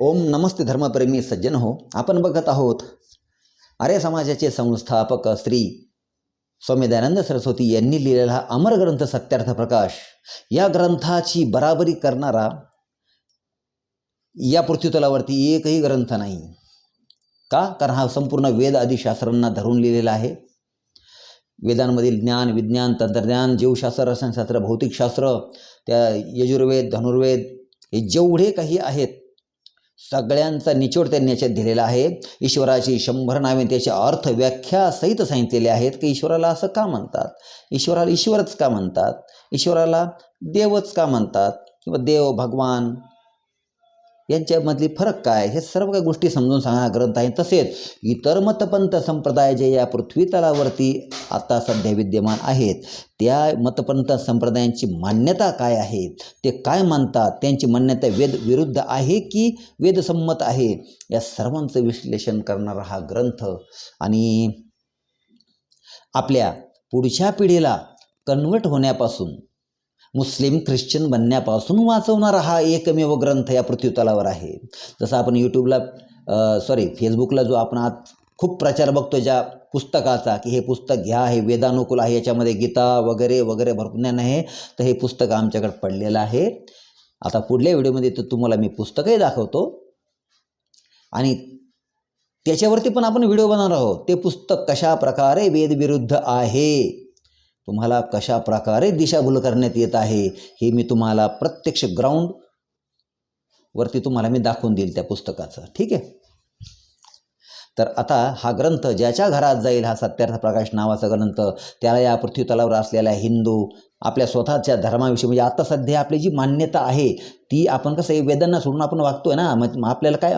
ओम नमस्ते धर्मप्रेमी सज्जन हो आपण बघत आहोत आर्य समाजाचे संस्थापक श्री स्वामी दयानंद सरस्वती यांनी लिहिलेला अमर ग्रंथ सत्यार्थ प्रकाश. या ग्रंथाची बराबरी करणारा या पृथ्वीतलावरती एकही ग्रंथ नाही. का? कारण हा संपूर्ण वेद आदिशास्त्रांना धरून लिहिलेला आहे. वेदांमधील ज्ञान विज्ञान तंत्रज्ञान जीवशास्त्र रसायनशास्त्र भौतिकशास्त्र त्या यजुर्वेद धनुर्वेद हे जेवढे काही आहेत सगळ्यांचा निचोड त्यांनी याच्यात दिलेला आहे. ईश्वराची शंभर नावे त्याची अर्थ व्याख्या सहित सांगितलेले आहेत की ईश्वराला असं का म्हणतात? ईश्वराला ईश्वरच का म्हणतात? ईश्वराला देवच का म्हणतात? किंवा देव भगवान यांच्यामधली फरक काय? हे सर्व काही गोष्टी समजून सांगणारा ग्रंथ आहे तसेच. इतर मतपंथ संप्रदाय जे या पृथ्वीतलावरती आता सध्या विद्यमान आहेत त्या मतपंथ संप्रदायांची मान्यता काय आहे? ते काय मानतात? त्यांची मान्यता वेद विरुद्ध आहे की वेदसंमत आहे? या सर्वांचं विश्लेषण करणारा हा ग्रंथ आणि आपल्या पुढच्या पिढीला कन्वर्ट होण्यापासून मुस्लिम ख्रिश्चन बनण्यापासून वाचवणारा हा एकमेव ग्रंथ या पृथ्वीतलावर आहे. जसं आपण यूट्यूबला सॉरी फेसबुकला जो आपण आज खूप प्रचार बघतो ज्या पुस्तकाचा की हे पुस्तक घ्या हे वेदानुकूल आहे याच्यामध्ये गीता वगैरे वगैरे भरपूर ज्ञान आहे तर हे पुस्तक आमच्याकडे पडलेलं आहे. आता पुढल्या व्हिडिओमध्ये तर तुम्हाला मी पुस्तकही दाखवतो. आणि त्याच्यावरती पण आपण व्हिडिओ बनवणार आहोत. ते पुस्तक कशा प्रकारे वेदविरुद्ध आहे? तुम्हाला कशा प्रकारे दिशाभूल करण्यात येत आहे हे मी तुम्हाला प्रत्यक्ष ग्राउंड वरती तुम्हाला मी दाखवून देईल त्या पुस्तकाचं. ठीक आहे? तर आता हा ग्रंथ ज्याच्या घरात जाईल हा सत्यार्थ प्रकाश नावाचा ग्रंथ त्याला या पृथ्वी तलावर असलेल्या हिंदू आपल्या स्वतःच्या धर्माविषयी म्हणजे आता सध्या आपली जी मान्यता आहे ती आपण कसं आहे वेदांना सोडून आपण वागतोय ना मग आपल्याला काय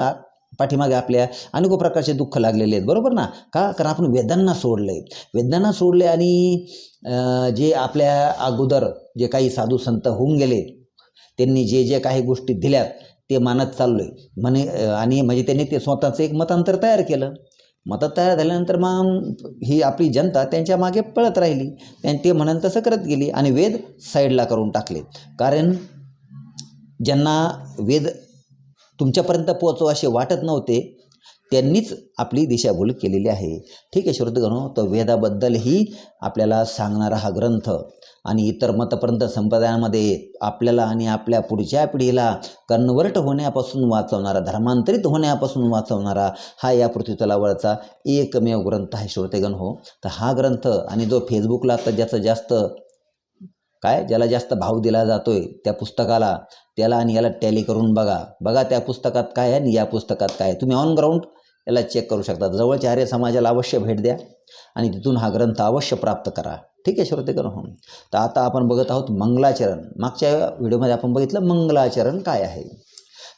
पाठीमागे आपल्या अनेक प्रकारचे दुःख लागलेले आहेत बरोबर ना? का? कारण आपण वेदांना सोडलं आहे वेदांना सोडले आणि जे आपल्या अगोदर जे काही साधू संत होऊन गेले त्यांनी जे जे काही गोष्टी दिल्यात ते मानत चाललो आहे म्हणे आणि म्हणजे त्यांनी ते स्वतःचं एक मतांतर तयार केलं. मतं तयार झाल्यानंतर मग ही आपली जनता त्यांच्या मागे पळत राहिली. त्यां ते म्हणन तसं करत गेली आणि वेद साईडला करून टाकले. कारण ज्यांना वेद तुमच्यापर्यंत पोहोचव असे वाटत नव्हते. त्यांनीच आपली दिशाभूल केलेली आहे. ठीक आहे श्रोतगणो तर वेदाबद्दलही आपल्याला सांगणारा हा ग्रंथ आणि इतर मतपर्यंत संप्रदायामध्ये आपल्याला आणि आपल्या पुढच्या पिढीला कन्वर्ट होण्यापासून वाचवणारा धर्मांतरित होण्यापासून वाचवणारा हा या पृथ्वीतलावरचा एकमेव ग्रंथ आहे श्रोतेगण हो तर हा ग्रंथ आणि जो फेसबुकला आता ज्याचं जास्त काय? ज्याला जास्त भाव दिला जातोय त्या पुस्तकाला त्याला आणि याला टॅली करून बघा. बघा त्या पुस्तकात काय आहे आणि या पुस्तकात काय आहे. तुम्ही ऑन ग्राउंड याला चेक करू शकता. जवळच्या आर्य समाजाला अवश्य भेट द्या आणि तिथून हा ग्रंथ अवश्य प्राप्त करा. ठीक आहे श्रोतेकर हो. तर आता आपण बघत आहोत मंगलाचरण. मागच्या व्हिडिओमध्ये आपण बघितलं मंगलाचरण काय आहे.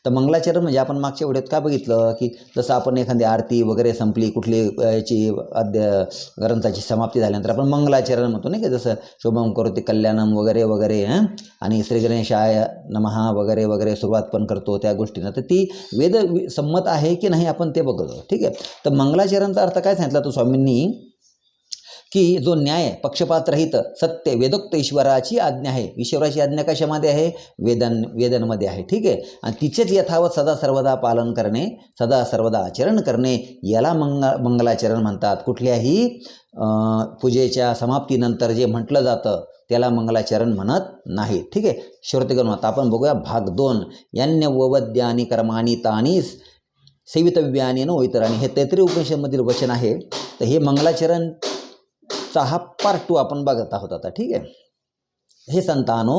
तर मंगलाचरण म्हणजे आपण मागच्या व्हिडिओत काय बघितलं की जसं आपण एखादी आरती वगैरे संपली कुठली याची अद्य ग्रंथाची समाप्ती झाल्यानंतर आपण मंगलाचरण म्हणतो नाही का? जसं शुभम करोती कल्याणम वगैरे वगैरे हां? आणि श्री गणेशाय नमहा वगैरे वगैरे सुरुवात पण करतो त्या गोष्टीनं. तर ती वेद संमत आहे की नाही आपण ते बघतो. ठीक आहे? तर मंगलाचरणचा अर्थ काय सांगितला तो स्वामींनी? की जो न्याय पक्षपातरहित सत्य वेदोक्त ईश्वराची आज्ञा आहे. ईश्वराची आज्ञा कशामध्ये आहे? वेदन वेदनमध्ये आहे. ठीक आहे? आणि तिचेच यथावत सदा सर्वदा पालन करणे सदा सर्वदा आचरण करणे याला मंग मंगलाचरण म्हणतात. कुठल्याही पूजेच्या समाप्तीनंतर जे म्हटलं जातं त्याला मंगलाचरण म्हणत नाही ठीक आहे? श्रोतेगण आता आपण बघूया भाग दोन. यान्य ववद्यानी कर्मानी तानीस सेवितव्यानी न इतरांनी हे तैत्री उपनिषदमधील वचन आहे. तर हे मंगलाचरण चा हा पार्ट टू आपण बघत आहोत आता ठीक आहे? हे संतानो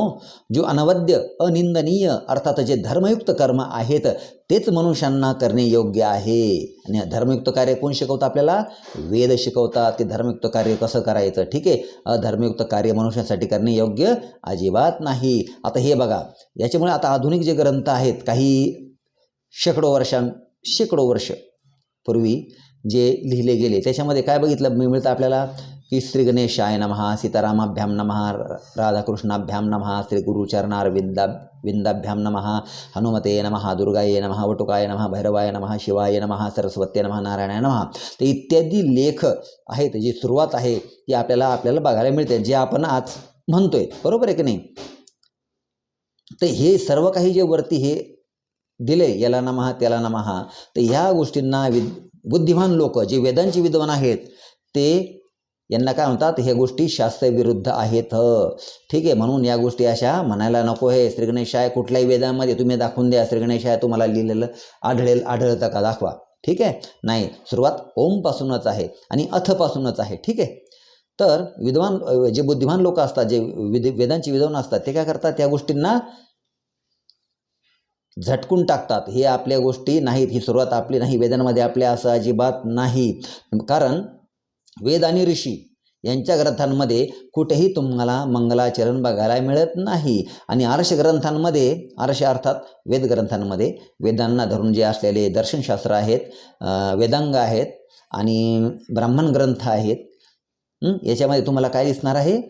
जो अनवद्य अनिंदनीय अर्थात जे धर्मयुक्त कर्म आहेत तेच मनुष्यांना करणे योग्य आहे. आणि धर्मयुक्त कार्य कोण शिकवतं आपल्याला? वेद शिकवतात की धर्मयुक्त कार्य कसं करायचं ठीक आहे? अधर्मयुक्त कार्य मनुष्यासाठी करणे योग्य अजिबात नाही. आता हे बघा याच्यामुळे आता आधुनिक जे ग्रंथ आहेत काही शेकडो वर्षां शेकडो वर्ष पूर्वी जे लिहिले गेले. त्याच्यामध्ये काय बघितलं? मिळतं आपल्याला की श्री गणेशाय नमहा सीतारामाभ्याम नमहा राधाकृष्णाभ्याम नमहा श्री गुरुचरणार विंदा विंदाभ्याम नमहा हनुमते नमहा दुर्गाय नमहा वटुकाय नमहा भैरवाय नमहा शिवाय नमहा सरस्वत्य नमहा नारायणाय नमहा. तर इत्यादी लेख आहेत जी सुरुवात आहे ती आपल्याला आपल्याला बघायला मिळते जे आपण आज म्हणतोय. बरोबर आहे की नाही? तर हे सर्व काही जे वरती हे दिले याला नमहा त्याला नमहा तर ह्या गोष्टींना विद बुद्धिमान लोक जे वेदांचे विद्वान आहेत ते यांना काय म्हणतात ह्या गोष्टी शास्त्रविरुद्ध आहेत. ठीक आहे म्हणून या गोष्टी अशा म्हणायला नको आहे श्रीगणेशाय कुठल्याही वेदामध्ये तुम्ही दाखवून द्या श्रीगणेशाय तुम्हाला लिहिलेलं आढळेल आढळतं का? दाखवा. ठीक आहे? नाही सुरुवात ओमपासूनच आहे आणि अथपासूनच आहे. ठीक आहे? तर विद्वान जे बुद्धिमान लोक असतात जे विद वेदांचे विद्वान असतात ते काय करतात त्या गोष्टींना झटकून टाकतात. हे आपल्या गोष्टी नाहीत. ही सुरुवात आपली नाही. वेदांमध्ये आपल्या असं अजिबात नाही. कारण वेद आणि ऋषी यांच्या ग्रंथांमध्ये कुठेही तुम्हाला मंगलाचरण बघायला मिळत नाही. आणि आर्ष ग्रंथांमध्ये आर्ष अर्थात वेद ग्रंथांमध्ये वेदांना धरून जे असलेले दर्शनशास्त्र आहेत वेदांग आहेत आणि ब्राह्मण ग्रंथ आहेत याच्यामध्ये तुम्हाला काय दिसणार आहे?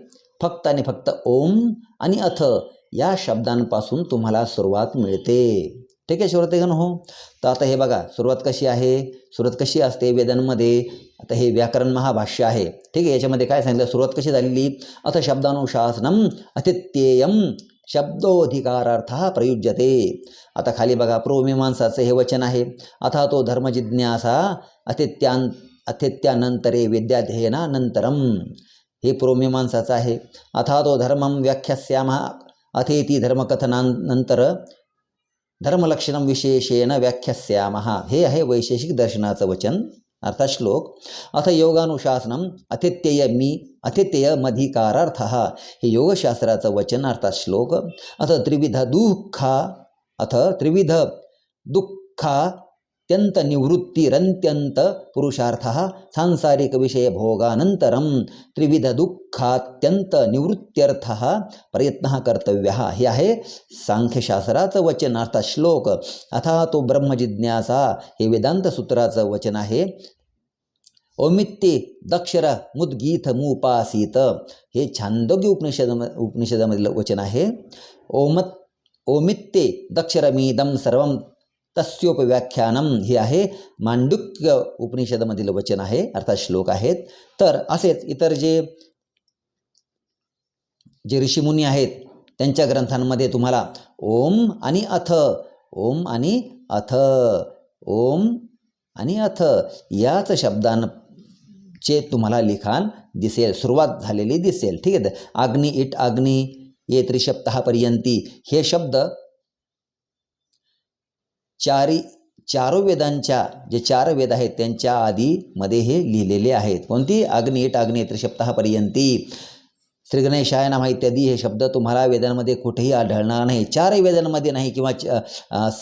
फक्त आणि फक्त ओम आणि अथ या शब्दांपासून तुम्हाला सुरुवात मिळते. ठीक आहे श्रोतेगण हो? तर आता हे बघा सुरुवात कशी आहे? सुरुवात कशी असते वेदांमध्ये? आता हे व्याकरण महाभाष्य आहे. ठीक आहे याच्यामध्ये काय सांगितलं? सुरुवात कशी झालेली? अथ शब्दानुशासनम अतित्येयम शब्दोधिकारार्थ प्रयुज्यते. आता खाली बघा प्रोमीमांसाचं हे वचन आहे. अथा तो धर्मजिज्ञासा अतित्यान अतित्यानंतरे विद्याध्ययनानंतरम हे प्रोमीमांसाचं आहे. अथा तो धर्मं व्याख्यास्यामः अथेति धर्मकथनानंतर धर्मलक्षणं विशेषेण व्याख्यास्यामः। हे आहे वैशेषिक दर्शनाचं वचन अर्थात श्लोक। अथ योगानुशासनम अतित्यय मी अतित्ययमधिकारार्थ हे योगशास्त्राचं वचन अर्थात श्लोक। अथ त्रिविध दुःखा अथ त्रिविध दुःखा निवृत्तिरंत्यंत पुरुषार्थ सांसारिक विषय भोगानंतरम त्रिविध दुःखात्यंत निवृत्त्यर्थ प्रयत्न कर्तव्य हे आहे सांख्यशास्त्राचं वचन अर्थात श्लोक. अथा तो ब्रह्मजिज्ञासा हे वेदांत सूत्राचं वचन आहे. ओमित्ते दक्षर मुद्गीत मुपासीत हे छांदोग्य उपनिषद उपनिषदामधील वचन आहे. ओमत ओमित्ते दक्षरमीदम सर्व तस्योपव्याख्यानम हे आहे. मांडुक्य उपनिषदामधील वचन आहे अर्थात श्लोक आहेत. तर असेच इतर जे जे ऋषीमुनी आहेत त्यांच्या ग्रंथांमध्ये तुम्हाला ओम आणि अथ ओम आणि अथ ओम आणि अथ याच शब्दांचे तुम्हाला लिखाण दिसेल सुरुवात झालेली दिसेल. ठीक आहे. अग्नि इट अग्नी ये त्रिशप्तहापर्यंती हे शब्द चारी चारो वेदांच्या जे चार वेद आहेत त्यांच्या आधीमध्ये हे लिहिलेले आहेत. कोणती? अग्नी इट अग्नी त्रिशप्तहापर्यंती श्रीगणेशाय नामा इत्यादी हे शब्द तुम्हाला वेदांमध्ये कुठेही आढळणार नाही. चारही वेदांमध्ये नाही किंवा च-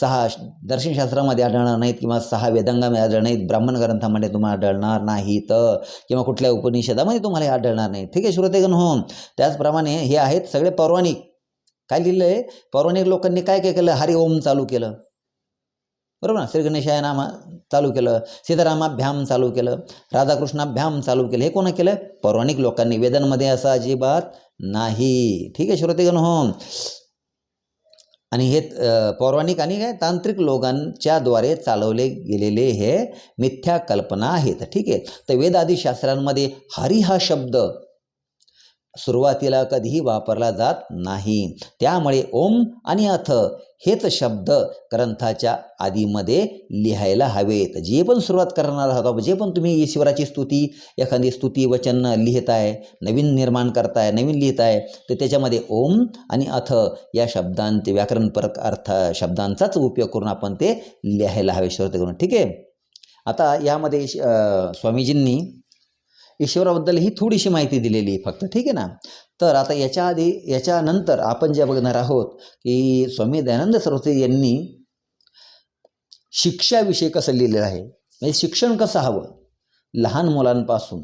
सहा दर्शनशास्त्रामध्ये आढळणार नाहीत किंवा सहा वेदांगामध्ये आढळणार नाहीत. ब्राह्मण ग्रंथामध्ये तुम्हाला आढळणार नाहीत. किंवा कुठल्या उपनिषदामध्ये तुम्हाला हे आढळणार नाही ठीक आहे श्रोतेगण हो त्याचप्रमाणे हे आहेत सगळे पौराणिक. काय लिहिलं आहे पौराणिक लोकांनी काय काय केलं? हरि ओम चालू केलं. बरोबर ना? श्री चालू केलं सीतारामाभ्याम चालू केलं राधाकृष्णाभ्याम चालू केलं हे कोणा केलं? पौराणिक लोकांनी. वेदांमध्ये असं अजिबात नाही. ठीक आहे श्रोतेगण हो. आणि हे पौराणिक आणि काय? तांत्रिक लोकांच्याद्वारे चालवले गेलेले हे मिथ्या कल्पना आहेत. ठीक आहे. तर वेदादी शास्त्रांमध्ये हरी हा शब्द सुरुवातीला कधीही वापरला जात नाही. त्यामुळे ओम आणि अथ हेच शब्द ग्रंथाच्या आधीमध्ये लिहायला हवेत. जे पण सुरुवात करणार आहात जे पण तुम्ही ईश्वराची स्तुती एखादी स्तुती वचन लिहिताय नवीन निर्माण करताय नवीन लिहिताय तर त्याच्यामध्ये ओम आणि अथ या शब्दांचे व्याकरणपरक अर्थ शब्दांचाच उपयोग करून आपण ते लिहायला हवे श्रोते करून ठीक आहे? आता यामध्ये स्वामीजींनी ईश्वराबद्दल ही थोडीशी माहिती दिलेली आहे फक्त ठीक आहे ना? तर आता याच्या आधी याच्यानंतर आपण जे बघणार आहोत की स्वामी दयानंद सरस्वती यांनी शिक्षाविषयी कसं लिहिलेलं आहे? म्हणजे शिक्षण कसं हवं? लहान मुलांपासून.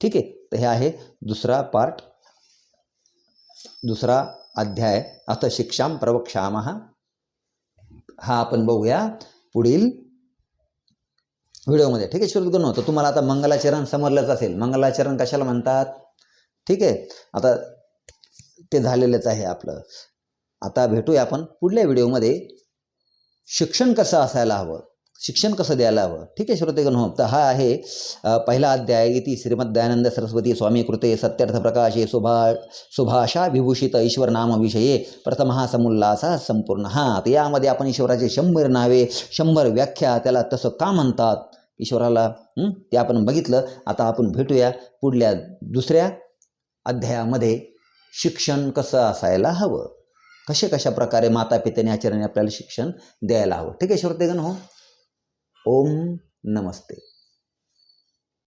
ठीक आहे? तर हे आहे दुसरा पार्ट दुसरा अध्याय. आता शिक्षाम प्रवक्षामहा हा आपण बघूया. पुढील व्हिडिओमध्ये. ठीक आहे श्रोतगण तर तुम्हाला आता मंगलाचरण समजलंच असेल. मंगलाचरण कशाला म्हणतात? ठीक आहे. आता ते झालेलंच आहे आपलं. आता भेटूया आपण पुढल्या व्हिडिओमध्ये. शिक्षण कसं असायला हवं? शिक्षण कसं द्यायला हवं? ठीक आहे श्रोतेगण हो तर हा आहे पहिला अध्याय. इति श्रीमद दयानंद सरस्वती स्वामी कृते सत्यर्थ प्रकाशे सुभा सुभाषा विभूषित ईश्वर नाम विषये प्रथम हा समुल्लासा संपूर्ण. हा तर यामध्ये आपण ईश्वराचे शंभर नावे शंभर व्याख्या त्याला तसं का म्हणतात? ईश्वराला ते आपण बघितलं. आता आपण भेटूया पुढल्या दुसऱ्या अध्यायामध्ये शिक्षण कसं असायला हवं? कसे कशा प्रकारे माता पित्याने आचार्याने आपल्याला शिक्षण द्यायला हवं? ठीक आहे श्रोतेगण हो. ओम नमस्ते.